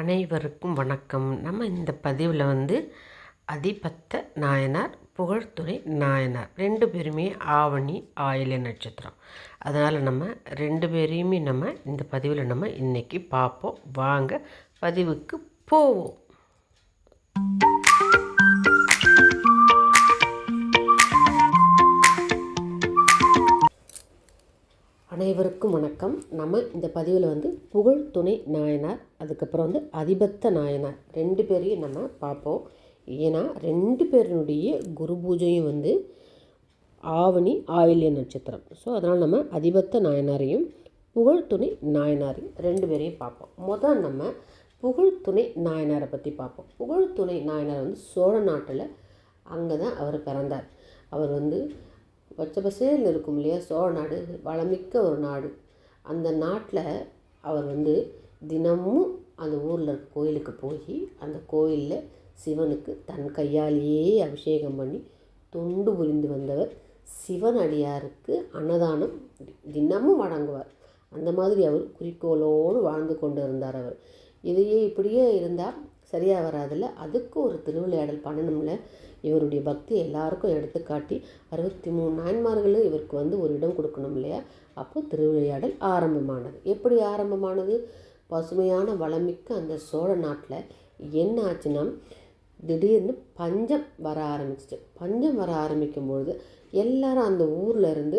அனைவருக்கும் வணக்கம். நம்ம இந்த பதிவில் வந்து அதிபத்த நாயனார் புகழ்துறை நாயனார். ரெண்டு பேருமே ஆவணி ஆயில நட்சத்திரம். அதனால் நம்ம ரெண்டு பேரையுமே நம்ம இந்த பதிவில் நம்ம இன்றைக்கி பார்ப்போம். வாங்க பதிவுக்கு போவோம். அனைவருக்கும் வணக்கம். நம்ம இந்த பதிவில் வந்து புகழ் துணை நாயனார் அதுக்கப்புறம் வந்து அதிபத்த நாயனார் ரெண்டு பேரையும் நம்ம பார்ப்போம். ஏன்னா ரெண்டு பேருனுடைய குரு பூஜையும் வந்து ஆவணி ஆயில்ய நட்சத்திரம். ஸோ அதனால் நம்ம அதிபத்த நாயனாரையும் புகழ் துணை நாயனாரையும் ரெண்டு பேரையும் பார்ப்போம். முதல் நம்ம புகழ் துணை நாயனாரை பற்றி பார்ப்போம். புகழ் துணை நாயனார் வந்து சோழ நாட்டில் அங்கே தான் அவர் பிறந்தார். அவர் வந்து பச்சை பசேல்னு இருக்கும் இல்லையா? சோழ நாடு வளமிக்க ஒரு நாடு. அந்த நாட்டில் அவர் வந்து தினமும் அந்த ஊரில் இருக்க கோயிலுக்கு போய் அந்த கோயிலில் சிவனுக்கு தன் கையாலேயே அபிஷேகம் பண்ணி தொண்டு புரிந்து வந்தவர் சிவன் அடியாருக்கு அன்னதானம் தினமும் வழங்குவார். அந்த மாதிரி அவர் குறிக்கோளோடு வாழ்ந்து கொண்டு இருந்தார் அவர். இதையே இப்படியே இருந்தால் சரியாக வராதில்ல? அதுக்கு ஒரு திருவிளையாடல் பண்ணணும்ல. இவருடைய பக்தி எல்லாருக்கும் எடுத்துக்காட்டி அறுபத்தி மூணு நாயன்மார்களும் இவருக்கு வந்து ஒரு இடம் கொடுக்கணும் இல்லையா? அப்போ திருவிளையாடல் ஆரம்பமானது. எப்படி ஆரம்பமானது? பசுமையான வளமிக்க அந்த சோழ நாட்டில் என்ன ஆச்சுன்னா திடீர்னு பஞ்சம் வர ஆரம்பிச்சிச்சு. பஞ்சம் வர ஆரம்பிக்கும் பொழுது எல்லாரும் அந்த ஊரில் இருந்து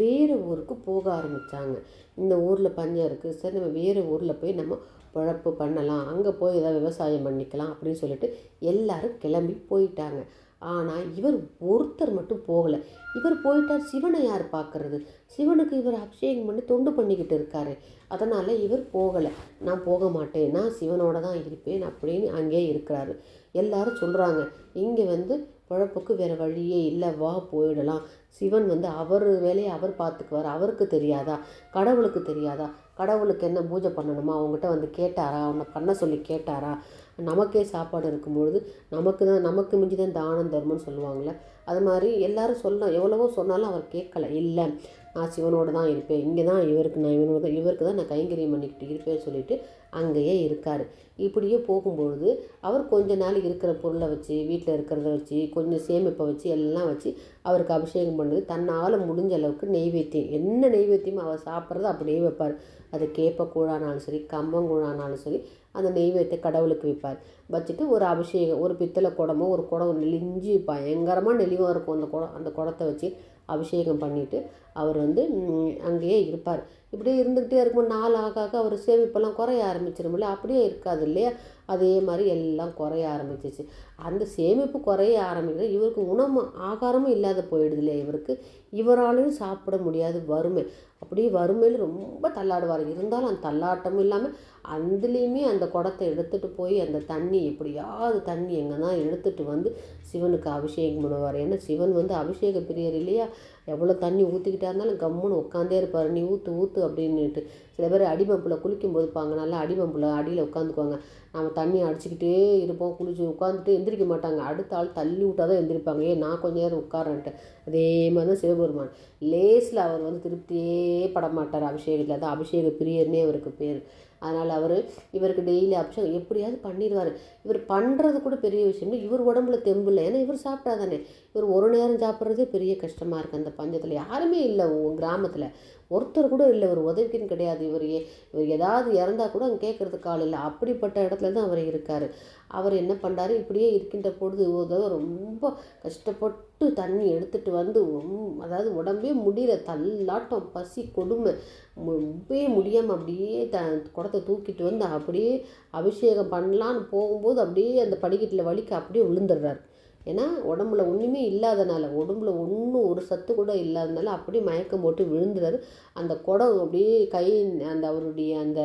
வேறு ஊருக்கு போக ஆரம்பித்தாங்க இந்த ஊரில் பஞ்சம் இருக்குது சரி நம்ம வேறு ஊரில் போய் நம்ம பிழப்பு பண்ணலாம் அங்கே போய் ஏதாவது விவசாயம் பண்ணிக்கலாம் அப்படின்னு சொல்லிட்டு எல்லாரும் கிளம்பி போயிட்டாங்க. ஆனால் இவர் ஒருத்தர் மட்டும் போகலை. இவர் போயிட்டார் சிவனை யார் பார்க்கறது? சிவனுக்கு இவர் அபிஷேகம் பண்ணி தொண்டு பண்ணிக்கிட்டு இருக்காரு. அதனால் இவர் போகலை. நான் போக மாட்டேன் நான் சிவனோட தான் இருப்பேன் அப்படின்னு அங்கேயே இருக்கிறாரு. எல்லாரும் சொல்கிறாங்க இங்கே வந்து குழப்புக்கு வேறு வழியே இல்லை வா போயிடலாம். சிவன் வந்து அவர் வேலையை அவர் பார்த்துக்குவார். அவருக்கு தெரியாதா? கடவுளுக்கு தெரியாதா? கடவுளுக்கு என்ன பூஜை பண்ணணுமா அவங்ககிட்ட வந்து கேட்டாரா? அவனை பண்ண சொல்லி கேட்டாரா? நமக்கே சாப்பாடு இருக்கும்பொழுது நமக்கு தான் நமக்கு மிஞ்சி தான் தானம் தர்மம்னு சொல்லுவாங்கள்ல அது மாதிரி எல்லாரும் சொல்ல எவ்வளவோ சொன்னாலும் அவர் கேட்கல. இல்லை நான் சிவனோடு தான் இருப்பேன். இங்கே தான் இவருக்கு நான் இவனோட இவருக்கு தான் நான் கைங்கரியம் பண்ணிக்கிட்டு இருப்பேன்னு சொல்லிட்டு அங்கேயே இருக்கார். இப்படியே போகும்பொழுது அவர் கொஞ்ச நாள் இருக்கிற பொருளை வச்சு வீட்டில் இருக்கிறத வச்சு கொஞ்சம் சேமிப்பை வச்சு எல்லாம் வச்சு அவருக்கு அபிஷேகம் பண்ணது. தன்னால் முடிஞ்ச அளவுக்கு நெய்வேத்தியம். என்ன நெய்வேத்தியமோ அவர் சாப்பிட்றது அப்படியே வைப்பார். அது கேப்பக்கூழானாலும் சரி கம்பங்கூழானாலும் சரி அந்த நெய்வேத்திய கடவுளுக்கு வைப்பார். வச்சுட்டு ஒரு அபிஷேகம் ஒரு பித்தளை குடமோ ஒரு குடம் நெலிஞ்சு பயங்கரமாக நெளிவாக இருக்கும் அந்த குடம் அந்த குடத்தை வச்சு அபிஷேகம் பண்ணிவிட்டு அவர் வந்து அங்கேயே இருப்பார். இப்படியே இருந்துக்கிட்டே இருக்கும்போது நாள் ஆக ஆக அவர் சேமிப்பெல்லாம் குறைய ஆரம்பிச்சிருமில்ல அப்படியே இருக்காது இல்லையா? அதே மாதிரி எல்லாம் குறைய ஆரம்பிச்சிச்சு. அந்த சேமிப்பு குறைய ஆரம்பிக்கிறது இவருக்கு உணவு ஆகாரமும் இல்லாத போயிடுது இல்லையா இவருக்கு? இவராலையும் சாப்பிட முடியாது வறுமை. அப்படியே வறுமையில் ரொம்ப தள்ளாடுவார். இருந்தாலும் அந்த தள்ளாட்டமும் இல்லாமல் அதுலேயுமே அந்த குடத்தை எடுத்துகிட்டு போய் அந்த தண்ணி எப்படியாவது தண்ணி எங்கே தான் எடுத்துகிட்டு வந்து சிவனுக்கு அபிஷேகம் பண்ணுவார். ஏன்னா சிவன் வந்து அபிஷேக பிரியர் இல்லையா? எவ்வளோ தண்ணி ஊற்றிக்கிட்டா இருந்தாலும் கம்முன்னு உட்காந்தே இருப்பார். நீ ஊற்று ஊற்று அப்படின்னுட்டு. சில பேர் அடிபம்பில் குளிக்கும்போது இருப்பாங்க. நல்லா அடிபம்பில் அடியில் உட்காந்துக்குவாங்க. நம்ம தண்ணி அடிச்சுக்கிட்டே இருப்போம். குளிச்சு உட்காந்துட்டு எந்திரிக்க மாட்டாங்க. அடுத்த ஆள் தள்ளி விட்டால் தான் எந்திரிப்பாங்க. ஏன் நான் கொஞ்ச நேரம் உட்காரன்ட்டு அதே மாதிரி தான் சிவபெருமான். லேஸில் அவர் வந்து திருப்தியே படமாட்டார். அபிஷேகத்தில் அதான் அபிஷேக பிரியர்னே அவருக்கு பேர். அதனால் அவர் இவருக்கு டெய்லி அபிஷேகம் எப்படியாவது பண்ணிடுவார் இவர் பண்ணுறது கூட பெரிய விஷயம் இவர் உடம்புல தெம்பு இல்லை. ஏன்னா இவர் சாப்பிட்டா தானே. இவர் ஒரு நேரம் சாப்பிட்றதே பெரிய கஷ்டமாக இருக்குது அந்த பஞ்சத்தில். யாருமே இல்லை கிராமத்தில். ஒருத்தர் கூட இல்லை ஒரு உதவிக்குன்னு கிடையாது. இவர் இவர் ஏதாவது இறந்தால் கூட அங்கே கேட்குறதுக்கு ஆள் இல்லை. அப்படிப்பட்ட இடத்துல தான் அவர் இருக்கார். அவர் என்ன பண்ணுறாரு இப்படியே இருக்கின்ற பொழுது ரொம்ப கஷ்டப்பட்டு தண்ணி எடுத்துகிட்டு வந்து அதாவது உடம்பே முடியல. தள்ளாட்டம் பசி கொடுமை. ரொம்பவே முடியாமல் அப்படியே த குடத்தை தூக்கிட்டு வந்து அப்படியே அபிஷேகம் பண்ணலான்னு போகும்போது அப்படியே அந்த படிக்கட்டில் வலிக்க அப்படியே விழுந்துடுறாரு. ஏன்னா உடம்புல ஒன்றுமே இல்லாதனால உடம்புல ஒன்றும் ஒரு சத்து கூட இல்லாதனால அப்படியே மயக்கம் போட்டு விழுந்துறாரு. அந்த குடம் அப்படியே கை அந்த அவருடைய அந்த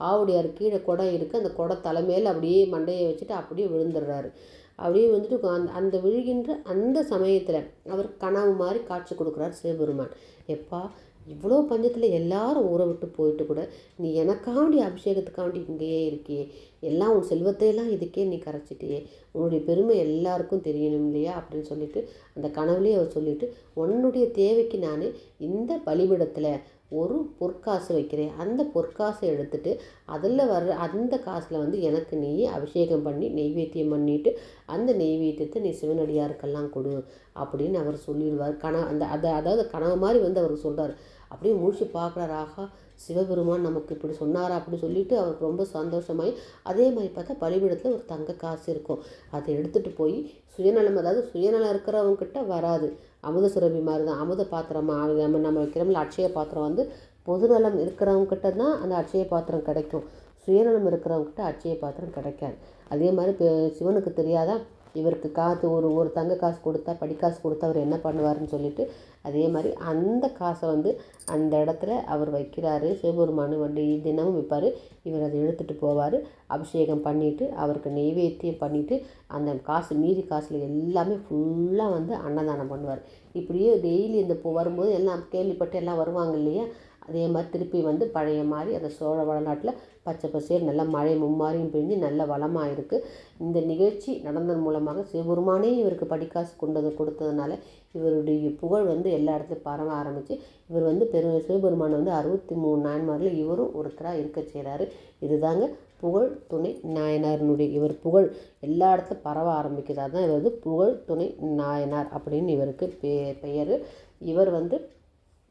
ஆவுடையார் கீழே குடம் இருக்குது அந்த குடம் தலைமையில் அப்படியே மண்டையை வச்சுட்டு அப்படியே விழுந்துடுறாரு. அப்படியே வந்துட்டு அந்த அந்த விழுகின்ற அந்த சமயத்தில் அவர் கனவு மாதிரி காட்சி கொடுக்குறார் சிவபெருமான். எப்பா இவ்வளோ பஞ்சத்தில் எல்லாரும் ஊரை விட்டு போயிட்டு கூட நீ எனக்காண்டி அபிஷேகத்துக்காண்டி இங்கேயே இருக்கியே. எல்லாம் உன் செல்வத்தையெல்லாம் இதுக்கே நீ கரைச்சிட்டியே. உன்னுடைய பெருமை எல்லாருக்கும் தெரியணும் இல்லையா? அப்படின்னு சொல்லிட்டு அந்த கனவுலேயே அவர் சொல்லிவிட்டு உன்னுடைய தேவைக்கு நான் இந்த பலிபிடத்தில் ஒரு பொற்காசு வைக்கிறேன். அந்த பொற்காசை எடுத்துட்டு அதில் வர்ற அந்த காசில் வந்து எனக்கு நீ அபிஷேகம் பண்ணி நெய்வேத்தியம் பண்ணிவிட்டு அந்த நெய்வேத்தியத்தை நீ சிவனடியாருக்கெல்லாம் கொடு அப்படின்னு அவர் சொல்லிடுவார். கனவு அந்த அதை அதாவது கனவு மாதிரி வந்து அவர் சொல்கிறார் அப்படியே முழிச்சு பார்க்குறாரு. ஆஹா சிவபெருமான் நமக்கு இப்படி சொன்னாரா அப்படின்னு சொல்லிட்டு அவருக்கு ரொம்ப சந்தோஷமாயி அதே மாதிரி பார்த்தா பலிபீடத்தில் ஒரு தங்க காசு இருக்கும். அதை எடுத்துகிட்டு போய் சுயநலம் அதாவது சுயநலம் இருக்கிறவங்கிட்ட வராது. அமுத சுரபி மாதிரி தான். அமுத பாத்திரமாக நம்ம நம்ம வைக்கிறோம்ல அட்சய பாத்திரம் வந்து பொதுநலம் இருக்கிறவங்ககிட்ட தான் அந்த அட்சய பாத்திரம் கிடைக்கும். சுயநலம் இருக்கிறவங்ககிட்ட அட்சய பாத்திரம் கிடைக்காது. அதே மாதிரி இப்போ சிவனுக்கு தெரியாதா? இவருக்கு காசு ஒரு ஒரு தங்க காசு கொடுத்தா படிக்காசு கொடுத்தா அவர் என்ன பண்ணுவாருன்னு சொல்லிட்டு அதே மாதிரி அந்த காசை வந்து அந்த இடத்துல அவர் வைக்கிறாரு. சிவபெருமான் வண்டி தினமும் விற்பார். இவர் அதை எடுத்துகிட்டு போவார். அபிஷேகம் பண்ணிவிட்டு அவருக்கு நெய்வேத்தியம் பண்ணிவிட்டு அந்த காசு மீதி காசில் எல்லாமே ஃபுல்லாக வந்து அன்னதானம் பண்ணுவார். இப்படியே டெய்லி இந்த வரும்போது எல்லாம் கேள்விப்பட்டு எல்லாம் வருவாங்க இல்லையா? அதே மாதிரி திருப்பி வந்து பழைய மாதிரி அந்த சோழ வளநாட்டில் பச்சை பசேல் நல்ல மழை மும்மாரியும் பெஞ்சு நல்ல வளமாக இருக்குது இந்த நிகழ்ச்சி நடந்ததன் மூலமாக சிவபெருமானே இவருக்கு படிக்காசு கொண்டது கொடுத்ததுனால இவருடைய புகழ் வந்து எல்லா இடத்துலையும் பரவ ஆரம்பித்து இவர் வந்து பெரு சிவபெருமானை வந்து அறுபத்தி மூணு நாயன்மாரில் இவரும் ஒருத்தராக இருக்க செய்கிறாரு இதுதாங்க புகழ் துணை நாயனாரினுடைய இவர் புகழ். எல்லா இடத்துலையும் பரவ ஆரம்பிக்கிறார். தான் இவர் வந்து புகழ் துணை நாயனார் அப்படின்னு இவருக்கு பெ பெயர். இவர் வந்து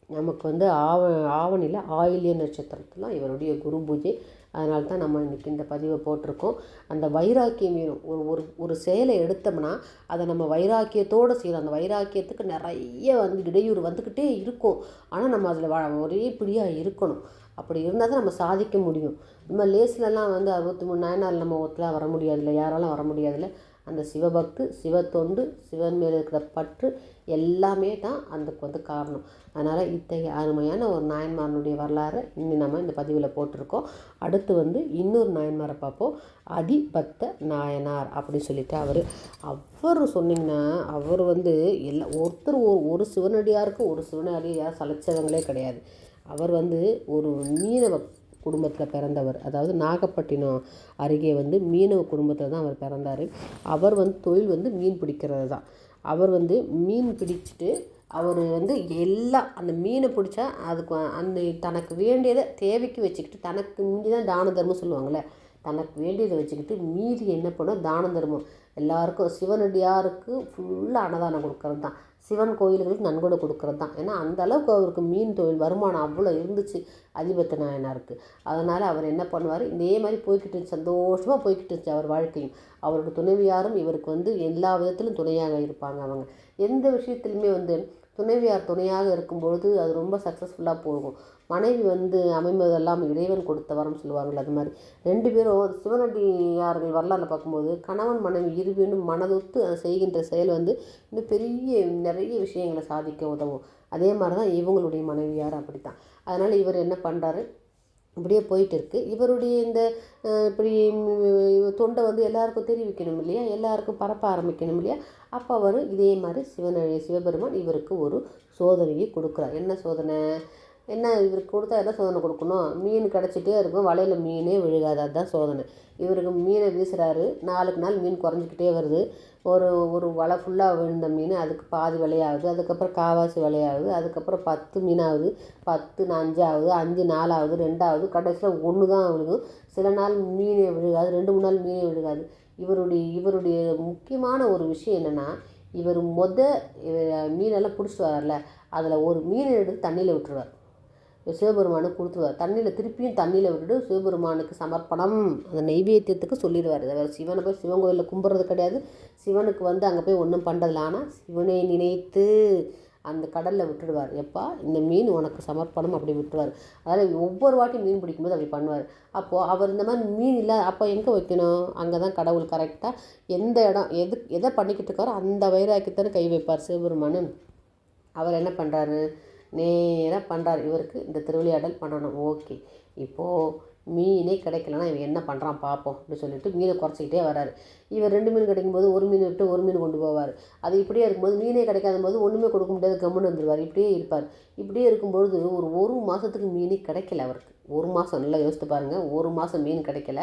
நமக்கு வந்து ஆவ ஆவணியில் ஆயில்ய நட்சத்திரத்தில் இவருடைய குரு பூஜை. அதனால தான் நம்ம இன்றைக்கி இந்த பதிவை போட்டிருக்கோம். அந்த வைராக்கியம் வேணும். ஒரு ஒரு ஒரு செயலை எடுத்தோம்னா அதை நம்ம வைராக்கியத்தோடு செய்யணும் அந்த வைராக்கியத்துக்கு நிறைய வந்து இடையூறு வந்துக்கிட்டே இருக்கும். ஆனால் நம்ம அதில் வா ஒரே பிடியாக இருக்கணும். அப்படி இருந்தால் தான் நம்ம சாதிக்க முடியும். நம்ம லேஸ்லலாம் வந்து அறுபத்தி மூணு நம்ம ஒருத்தலாம் வர முடியாதுல்ல. யாராலும் வர முடியாதுல்ல. அந்த சிவபக்து சிவத்தொண்டு சிவன் மேலே இருக்கிற பற்று எல்லாமே தான் அதுக்கு வந்து காரணம். அதனால் இத்தகைய அருமையான ஒரு நாயன்மாரனுடைய வரலாறை இன்னும் நம்ம இந்த பதிவில் போட்டிருக்கோம். அடுத்து வந்து இன்னொரு நாயன்மாரை பார்ப்போம். அதிபக்த நாயனார் அப்படின்னு சொல்லிட்டு அவர் அவர் சொன்னிங்கன்னா அவர் வந்து எல்லா ஒருத்தர் ஒரு ஒரு சிவனடியாருக்கு ஒரு சிவனடியார் சலைச்சவங்களே கிடையாது. அவர் வந்து ஒரு மீனவ குடும்பத்தில் பிறந்தவர். அதாவது நாகப்பட்டினம் அருகே வந்து மீனவ குடும்பத்தில் தான் அவர் பிறந்தார். அவர் வந்து தொழில் வந்து மீன் பிடிக்கிறது தான். அவர் வந்து மீன் பிடிச்சிட்டு அவர் வந்து எல்லா அந்த மீனை பிடிச்சா அதுக்கு அந்த தனக்கு வேண்டியதை தேவைக்கு வச்சுக்கிட்டு தனக்கு மீறி தான் தான தர்மம் சொல்லுவாங்கள்ல தனக்கு வேண்டியதை வச்சுக்கிட்டு மீதி என்ன பண்ணோம் தான தர்மம். எல்லாருக்கும் சிவனடியாருக்கு ஃபுல்லாக அன்னதானம் கொடுக்கறது தான் சிவன் கோயில்களுக்கு நன்கொடை கொடுக்குறது தான். ஏன்னா அந்த அளவுக்கு அவருக்கு மீன் தொழில் வருமானம் அவ்வளோ இருந்துச்சு அதிபத்த நாயனாருக்கு. அதனால் அவர் என்ன பண்ணுவார்? இதே மாதிரி போய்கிட்டு இருந்துச்சு சந்தோஷமாக போய்கிட்டு இருந்துச்சு அவர் வாழ்க்கையும். அவரோட துணைவியாரும் இவருக்கு வந்து எல்லா விதத்திலும் துணையாக இருப்பாங்க அவங்க. எந்த விஷயத்துலையுமே வந்து துணைவியார் துணையாக இருக்கும்பொழுது அது ரொம்ப சக்ஸஸ்ஃபுல்லாக போகும். மனைவி வந்து அமைவதெல்லாம் இறைவன் கொடுத்த வரம் சொல்லுவார்கள் அது மாதிரி. ரெண்டு பேரும் சிவனடியார்கள் வரலாறு பார்க்கும்போது கணவன் மனைவி இருவேனும் மனதொத்து அதை செய்கின்ற செயல் வந்து இன்னும் பெரிய நிறைய விஷயங்களை சாதிக்க உதவும். அதே மாதிரி தான் இவங்களுடைய மனைவியார் அப்படி தான் அதனால் இவர் என்ன பண்ணுறாரு இப்படியே போயிட்டு இருக்குது இவருடைய இந்த இப்படி தொண்டை வந்து எல்லாருக்கும் தெரிவிக்கணும் இல்லையா? எல்லாருக்கும் பரப்ப ஆரம்பிக்கணும் இல்லையா? அப்போ அவர் இதே மாதிரி சிவன சிவபெருமான் இவருக்கு ஒரு சோதனையை கொடுக்குறார். என்ன சோதனை? என்ன இவருக்கு கொடுத்தா என்ன சோதனை கொடுக்கணும்? மீன் கிடச்சிட்டே இருக்கும் வலையில் மீனே விழுகாது. அதுதான் சோதனை. இவருக்கு மீனை வீசுகிறாரு நாளுக்கு நாள் மீன் குறைஞ்சிக்கிட்டே வருது. ஒரு ஒரு வலை ஃபுல்லாக விழுந்த மீன் அதுக்கு பாதி விலையாகுது. அதுக்கப்புறம் காவாசி விலையாகுது. அதுக்கப்புறம் பத்து மீனாகுது. பத்து அஞ்சாவது அஞ்சு நாலாவது ரெண்டாவது கடைசியில் ஒன்று தான் விழுகும் சில நாள் மீனே விழுகாது. ரெண்டு மூணு நாள் மீனே விழுகாது. இவருடைய இவருடைய முக்கியமான ஒரு விஷயம் என்னென்னா இவர் மொத மீனெல்லாம் பிடிச்சிட்டு வரார்ல அதில் ஒரு மீனை எடுத்து தண்ணியில் விட்டுருவார். சிவபெருமானுக்கு கொடுத்துருவார். தண்ணியில் திருப்பியும் தண்ணியில் விட்டுட்டு சிவபெருமானுக்கு சமர்ப்பணம். அந்த நெய்வேத்தியத்துக்கு சொல்லிடுவார். வேறு சிவனை போய் சிவன் கோயிலில் கும்பிட்றது கிடையாது. சிவனுக்கு வந்து அங்கே போய் ஒன்றும் பண்ணுறதில்ல ஆனால் சிவனை நினைத்து அந்த கடலில் விட்டுடுவார். எப்பா இந்த மீன் உனக்கு சமர்ப்பணம் அப்படி விட்டுருவார். அதாவது ஒவ்வொரு வாட்டி மீன் பிடிக்கும்போது அப்படி பண்ணுவார். அப்போது அவர் இந்த மாதிரி மீன் இல்லை அப்போ எங்கே வைக்கணும்? அங்கே தான் கடவுள் கரெக்டாக எந்த இடம் எது எதை பண்ணிக்கிட்டு இருக்காரோ அந்த வைராக்கியத்தானே கை வைப்பார் சிவபெருமானு. அவர் என்ன பண்ணுறாரு நேராக பண்ணுறாரு இவருக்கு இந்த திருவிளையாடல் பண்ணணும். ஓகே. இப்போது மீனே கிடைக்கலனா இவன் என்ன பண்ணுறான் பார்ப்போம் அப்படின்னு சொல்லிட்டு மீனை குறைச்சிக்கிட்டே வராரு இவர் ரெண்டு மீன் கிடைக்கும்போது ஒரு மீன் விட்டு ஒரு மீன் கொண்டு போவார். அது இப்படியே இருக்கும்போது மீனே கிடைக்காத போது ஒன்றுமே கொடுக்க முடியாது. கம்முன்னு வந்துடுவார் இப்படியே இருப்பார். இப்படியே இருக்கும்பொழுது ஒரு ஒரு மாதத்துக்கு மீனே கிடைக்கல அவருக்கு. ஒரு மாதம் நல்லா யோசித்து பாருங்கள் ஒரு மாதம் மீன் கிடைக்கல.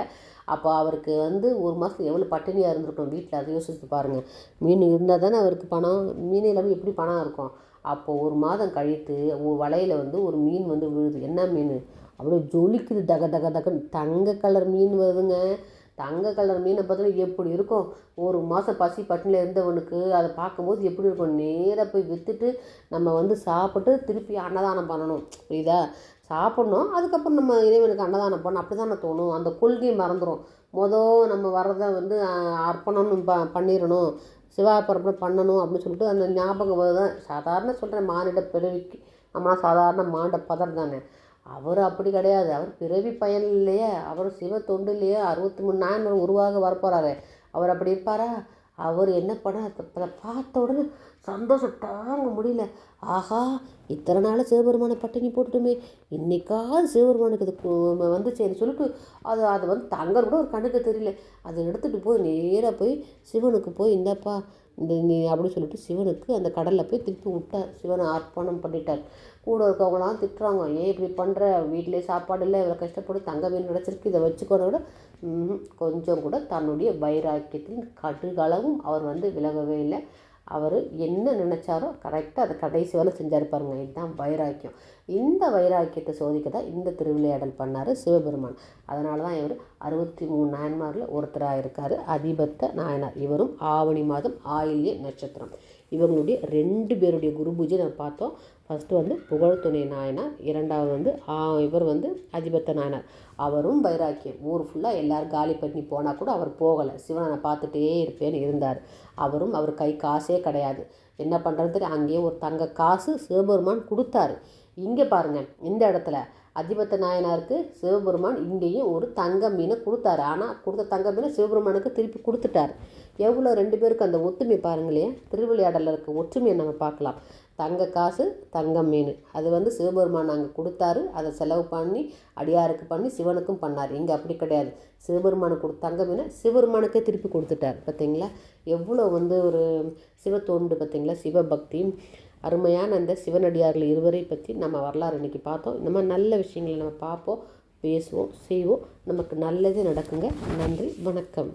அப்போ அவருக்கு வந்து ஒரு மாதத்துக்கு எவ்வளோ பட்டினியாக இருந்திருக்கும் வீட்டில் அதை யோசித்து பாருங்கள் மீன் இருந்தால் தானே அவருக்கு பணம்? மீன் இல்லாமல் எப்படி பணம் இருக்கும்? அப்போது ஒரு மாதம் கழித்து வலையில் வந்து ஒரு மீன் வந்து விழுது. என்ன மீன்? அப்படியே ஜொலிக்குது தக தக தகன்னு. தங்க கலர் மீன் வருதுங்க. தங்க கலர் மீனை பார்த்தோன்னா எப்படி இருக்கும்? ஒரு மாதம் பசி பட்டினியில் இருந்தவனுக்கு அதை பார்க்கும்போது எப்படி இருக்கும்? நேராக போய் விற்றுட்டு நம்ம வந்து சாப்பிட்டு திருப்பி அன்னதானம் பண்ணணும். புரியுதா? சாப்பிட்ணும். அதுக்கப்புறம் நம்ம இறைவனுக்கு அன்னதானம் பண்ணணும். அப்படி தானே தோணும்? அந்த கொள்கையை மறந்துடும் மொதல் நம்ம வர்றதை வந்து அர்ப்பணம்னு ப பண்ணிடணும். சிவாபரணம் பண்ணணும் அப்படின்னு சொல்லிட்டு அந்த ஞாபகம் வருதான் சாதாரண சொல்கிறேன் மானிட பிறவிக்கு. நம்ம சாதாரண மாண்ட பதர் தானே. அவர் அப்படி கிடையாது. அவர் பிறவி பயன் இல்லையே. அவர் சிவ தொண்டுலேயே அறுபத்தி மூணு நாயன்மார் உருவாக வரப்போகிறாரு அவர் அப்படி இருப்பாரா? அவர் என்ன பண்ண? பார்த்த உடனே சந்தோஷம் தாங்க முடியல. ஆஹா இத்தனை நாள் சிவபெருமானை பட்டினி போட்டுட்டுமே இன்னைக்காவது சிவபெருமானுக்கு இது வந்துச்சேன்னு சொல்லிட்டு அது அது வந்து தங்க கூட ஒரு கண்ணுக்கு தெரியல. அதை எடுத்துகிட்டு போய் நேராக போய் சிவனுக்கு போய் இந்தப்பா இந்த நீ அப்படின்னு சொல்லிட்டு சிவனுக்கு அந்த கடலில் போய் திருப்பி விட்டார் சிவனை அர்ப்பணம் பண்ணிட்டார். கூட இருக்கவங்களாம் திட்டுறாங்க ஏன் இப்படி பண்ணுற வீட்டிலே சாப்பாடு இல்லை இவ்வளோ கஷ்டப்பட்டு தங்க மீன் கிடச்சிருக்கு இதை வச்சுக்கோட விட கொஞ்சம் கூட தன்னுடைய வைராக்கியத்தின் கடுகளவும் அவர் வந்து விலகவே இல்லை. அவர் என்ன நினச்சாரோ கரெக்டாக அதை கடைசி வரை செஞ்சார் பாருங்க. இதுதான் வைராக்கியம். இந்த வைராக்கியத்தை சோதிக்க தான் இந்த திருவிளையாடல் பண்ணார் சிவபெருமான். அதனால தான் இவர் அறுபத்தி மூணு நாயன்மாரில் ஒருத்தராக இருக்கார். அதிபத்த நாயனார். இவரும் ஆவணி மாதம் ஆயில்ய நட்சத்திரம். இவங்களுடைய ரெண்டு பேருடைய குரு பூஜை நம்ம பார்த்தோம். ஃபஸ்ட்டு வந்து புகழ் துணை நாயனார். இரண்டாவது வந்து இவர் வந்து அதிபத்த நாயனார். அவரும் வைராக்கியம். ஊர் ஃபுல்லாக எல்லோரும் காலி பண்ணி போனால் கூட அவர் போகலை. சிவனை நான் பார்த்துட்டே இருப்பேன்னு இருந்தார். அவரும் அவர் கை காசே கிடையாது. என்ன பண்ணுறதுக்கு அங்கேயே ஒரு தங்க காசு சிவபெருமான் கொடுத்தாரு. இங்கே பாருங்கள் இந்த இடத்துல அதிபத்த நாயனாருக்கு சிவபெருமான் இங்கேயும் ஒரு தங்க மீனை கொடுத்தாரு. ஆனால் கொடுத்த தங்க மீனை சிவபெருமானுக்கு திருப்பி கொடுத்துட்டார். எவ்வளோ ரெண்டு பேருக்கு அந்த ஒற்றுமை பாருங்களேன் திருவிளையாடலில் இருக்க ஒற்றுமையை நம்ம பார்க்கலாம். தங்க காசு தங்கம் மீன். அது வந்து சிவபெருமான் அங்கே கொடுத்தாரு. அதை செலவு பண்ணி அடியாருக்கு பண்ணி சிவனுக்கும் பண்ணார். இங்கே அப்படி கிடையாது. சிவபெருமானுக்கு கொடு தங்க மீனை சிவபெருமானுக்கே திருப்பி கொடுத்துட்டார். பார்த்தீங்களா எவ்வளோ வந்து ஒரு சிவத்தோண்டு பார்த்தீங்களா சிவபக்தியும் அருமையான அந்த சிவனடியார்கள் இருவரை பற்றி நம்ம வரலாறு இன்றைக்கி பார்த்தோம். இந்த மாதிரி நல்ல விஷயங்களை நம்ம பார்ப்போம் பேசுவோம் செய்வோம். நமக்கு நல்லது நடக்குங்க. நன்றி வணக்கம்.